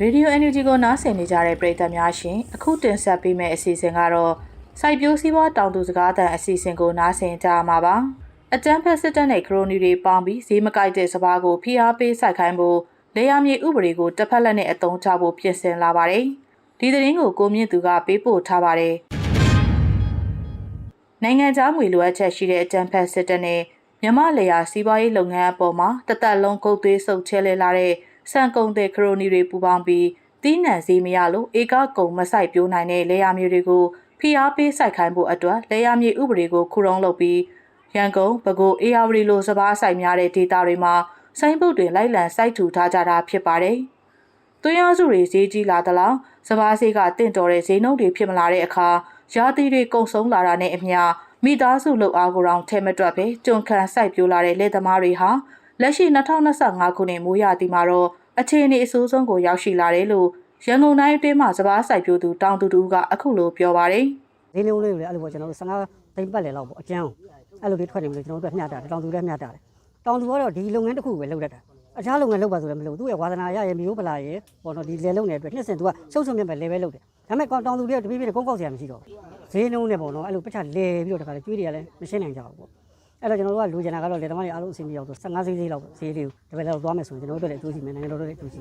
ရေဒီယို NUG ကိုနားဆင်နေကြတဲ့ပရိသတ်များရှင်အခုတင်ဆက်ပေးမယ့်အစီအစဉ်ကတော့စိုက်ပျိုးစည်းပွားတောင်သူစကားသံအစီအစဉ်ကိုနားဆင်ကြရမှာပါအကြမ်းဖက်စစ်တပ်နဲ့ခရိုနီတွေပေါင်းပြီးဈေးမကိုက်တဲ့စပားကိုဖိအားပေးစိုက်ခိုင်းဖို့လေယာမြေဥပဒေကိုတစ်ဖက်လက်နဲ့အသုံးချဖို့ပြင်ဆင်လာပါတယ်ဒီသတင်းကိုကိုမြင့်သူကပေးပို့ထားပါတယ်နိုင်ငံသားငွေလိုအပ်ချက်ရှိတဲ့အကြမ်းဖက်စစ်တပ်နဲ့မြမလေယာစီးပွားရေးလုပ်ငန်းအပေါ်မှာတသက်လုံးကုတ်သွေးဆုပ်ချဲလဲလာတဲ့ စံကုန်တဲ့ခရိုနီတွေပူပေါင်းပြီးတီးနှံစည်းမရလို့ဧကကုံမဆိုင်ပြိုးနိုင်တဲ့လေယာမြေတွေကိုဖိအားပေးစိုက်ခိုင်းဖို့အတွက်လေယာမြေဥပဒေကိုခုရုံးလုပ်ပြီးရန်ကုန်ပဲခူးအေရဝတီလိုစပားဆိုင်များတဲ့ဒေသတွေမှာစိုင်းပုတ်တွေလိုက်လံစိုက်ထူထားကြတာဖြစ်ပါတယ်။သွေးရစုတွေဈေးကြီးလာသလားစပားဈေးကတင့်တော်တဲ့ဈေးနှုန်းတွေဖြစ်မလာတဲ့အခါရာသီတွေကုန်ဆုံးလာတာနဲ့အမျှမိသားစုလုပ်အားကိုတောင်ထဲမတွက်ပဲကြုံခံစိုက်ပြိုးလာတဲ့လက်သမားတွေဟာ လက်ရှိ2025ခုနှစ်မိုးရာသီမှာတော့အခြေအနေအဆိုးဆုံးကိုရောက်ရှိလာတယ်လို့ရန်ကုန်တိုင်းအတွင်းမှာစပားစိုက်ပြိုးသူတောင်သူတူကအခုလိုပြောပါတယ်ဈေးနှုန်းလေးကိုလည်းအဲ့လိုပေါ့ကျွန်တော်တို့15သိန်းပတ်လည်လောက်ပေါ့အကျန်းအဲ့လိုလေးထွက်နေပြီလို့ကျွန်တော်တို့မျှတာတယ်တောင်သူလည်းမျှတာတယ်တောင်သူကတော့ဒီလုပ်ငန်းတစ်ခုပဲလုပ်တတ်တာအခြားလုပ်ငန်းလုပ်ပါဆိုလည်းမလုပ်ဘူးသူ့ရဲ့ဝါသနာရရဲ့မျိုးပလာရဲ့ပေါ့နော်ဒီလေလုပ်နေတဲ့အတွက်နှစ်စင်သူကရှုပ်ရှုပ်မြတ်ပဲလေပဲလုပ်တယ်ဒါပေမဲ့တောင်သူတွေကတပိပိနဲ့ကုန်းကောက်စရာမရှိတော့ဘူးဈေးနှုန်းနဲ့ပေါ့နော်အဲ့လိုပတ်ချလဲပြီးတော့တခါလေကျွေးတွေကလည်းမရှင်းနိုင်ကြဘူးပေါ့ အဲ့တော့ကျွန်တော်တို့ကလူကျင်တာကတော့လေသမားတွေအားလုံးအဆင်ပြေအောင်ဆို15ဈေးဈေးလောက်ဈေးလေးကိုတပည့်လောက်သွားမယ်ဆိုရင်ကျွန်တော်တို့လည်းအကျိုးရှိမယ်နိုင်ငံတော်တို့လည်းအကျိုးရှိ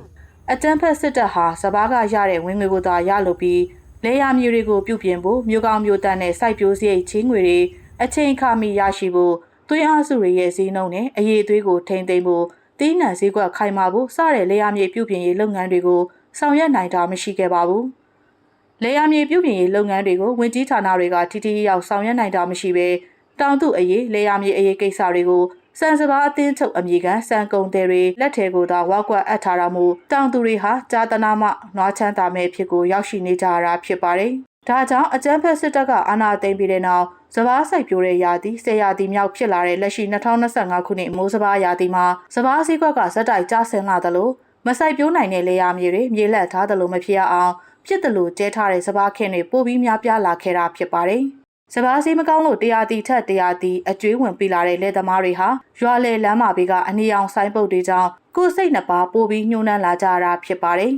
အတန်းဖက်စစ်တပ်ဟာစပားကရတဲ့ဝင်ငွေကိုသာရလို့ပြီးလေယာမြေတွေကိုပြုပြင်ဖို့မြို့ကောင်းမြို့တန်းနဲ့စိုက်ပျိုးစရိတ်ချင်းငွေတွေအချိန်အခါမီရရှိဖို့သွေးအားစုတွေရဲ့ဈေးနှုန်းနဲ့အရေးအသွေးကိုထိမ့်သိမ်းဖို့တီးနှံဈေးကွက်ခိုင်မာဖို့စတဲ့လေယာမြေပြုပြင်ရေးလုပ်ငန်းတွေကိုဆောင်ရွက်နိုင်တာမရှိခဲ့ပါဘူး။လေယာမြေပြုပြင်ရေးလုပ်ငန်းတွေကိုဝင်ကြီးဌာနတွေကထိထိရောက်ဆောင်ရွက်နိုင်တာမရှိဘဲ တောင်သူအရေးလေယာမြေအရေးကိစ္စတွေကိုစံစဘာအသင်းချုပ်အမည်ခံစံကုန်တယ်တွေလက်ထဲကိုသာဝေါကွက်အပ်ထားတာမို့တောင်သူတွေဟာဂျာတနာမှနွားချမ်းသာမဲ့ဖြစ်ကိုရောက်ရှိနေကြတာဖြစ်ပါတယ်။ဒါကြောင့်အကြမ်းဖက်စစ်တပ်ကအာဏာသိမ်းပြီးတဲ့နောက်စဘာစိုက်ပြိုးတဲ့ရာသီဆယ်ရာသီမြောက်ဖြစ်လာတဲ့လက်ရှိ2025ခုနှစ်မိုးစဘာရာသီမှာစဘာစည်းကွက်ကဇက်တိုက်ကျဆင်းလာသလိုမဆိုင်ပြိုးနိုင်တဲ့လေယာမြေတွေမြေလက်ထားသလိုမဖြစ်အောင်ဖြစ်တယ်လို့ကျဲထားတဲ့စဘာခင်းတွေပိုပြီးများပြားလာခဲ့တာဖြစ်ပါတယ်။ စပားစည်းမကောင်းလို့တရားတီထက်တရားတီအကျွေးဝင်ပြလာတဲ့လက်သမားတွေဟာရွာလေလမ်းမဘေးကအနီရောင်ဆိုင်ပုတ်တွေကြောင့်ကိုယ်စိတ်နှစ်ပါးပိုပြီးညှိုးနှံလာကြတာဖြစ်ပါတယ်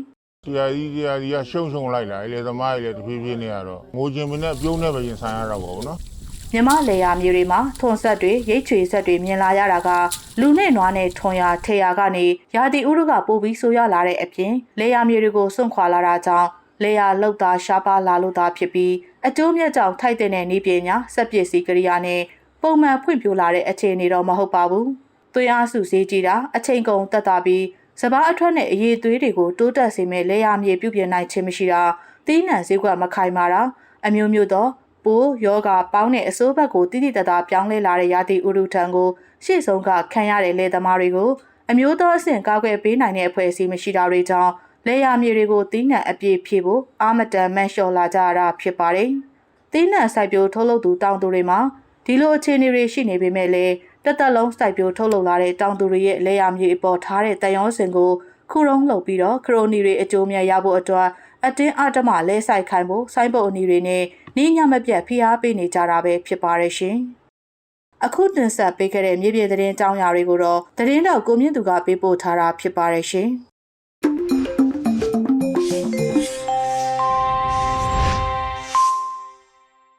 တရားကြီးတရားကြီးကရှုံရှုံလိုက်လာလေသမားကြီးလည်းတဖြည်းဖြည်းနဲ့ကတော့ငိုချင်မနဲ့ပြုံးနေပဲရင်ဆိုင်ရတော့ပါဘူးနော်။မြမလေယာမျိုးတွေမှာထွန်ဆက်တွေရိတ်ချွေဆက်တွေမြင်လာရတာကလူနဲ့နွားနဲ့ထွန်ရထေရကနေရာတီဥရုကပိုပြီးဆိုးရလာတဲ့အပြင်လေယာမျိုးတွေကိုစွန့်ခွာလာတာကြောင့်လေယာလောက်တာရှားပါလာလို့သာဖြစ်ပြီး အကျိုးမြတ်ကြောင့်ထိုက်တဲ့နေပညာစက်ပစ္စည်းကရိယာနဲ့ပုံမှန်ဖွံ့ဖြိုးလာတဲ့အခြေအနေတော့မဟုတ်ပါဘူး။သွေးအားစုစည်းကြည့်တာအချိန်ကုန်တက်တာပြီးစပားအထွက်နဲ့အရေးသွေးတွေကိုတိုးတက်စေမဲ့လေယာမြေပြုပြင်နိုင်ခြင်းမရှိတာတီးနှံစည်းကွက်မခိုင်မာတာအမျိုးမျိုးသောပိုးယောဂပေါင်းတဲ့အစိုးဘက်ကိုတိတိတတ်တာပြောင်းလဲလာတဲ့ရာသီဥတုထံကိုရှေ့ဆုံးကခံရတဲ့လေသမားတွေကိုအမျိုးသားအဆင့်ကာကွယ်ပေးနိုင်တဲ့အဖွဲ့အစည်းမရှိတာတွေကြောင့် လေယာမြေတွေကိုတီးနှံအပြည့်ဖြည့်ဖို့အာမတန်မန်လျှော်လာကြတာဖြစ်ပါတယ်။တီးနှံစိုက်ပျိုးထုတ်လုပ်သူတောင်သူတွေမှာဒီလိုအခြေအနေတွေရှိနေပေမဲ့လည်းတက်တက်လုံးစိုက်ပျိုးထုတ်လုပ်လာတဲ့တောင်သူတွေရဲ့လေယာမြေအပေါ်ထားတဲ့တန်ရောစင်ကိုခုရုံးလုပ်ပြီးတော့ခရိုနီတွေအကျိုးမြတ်ရဖို့အတွက်အတင်းအဓမ္မလဲဆိုင်ခိုင်းဖို့စိုင်းပုတ်အနီတွေနဲ့နေညမပြတ်ဖိအားပေးနေကြတာပဲဖြစ်ပါရဲ့ရှင်။အခုတင်ဆက်ပေးခဲ့တဲ့မြေပြင်သတင်းအကြောင်းအရာတွေကိုတော့သတင်းတော့ကိုမြင့်သူကပေးပို့ထားတာဖြစ်ပါရဲ့ရှင်။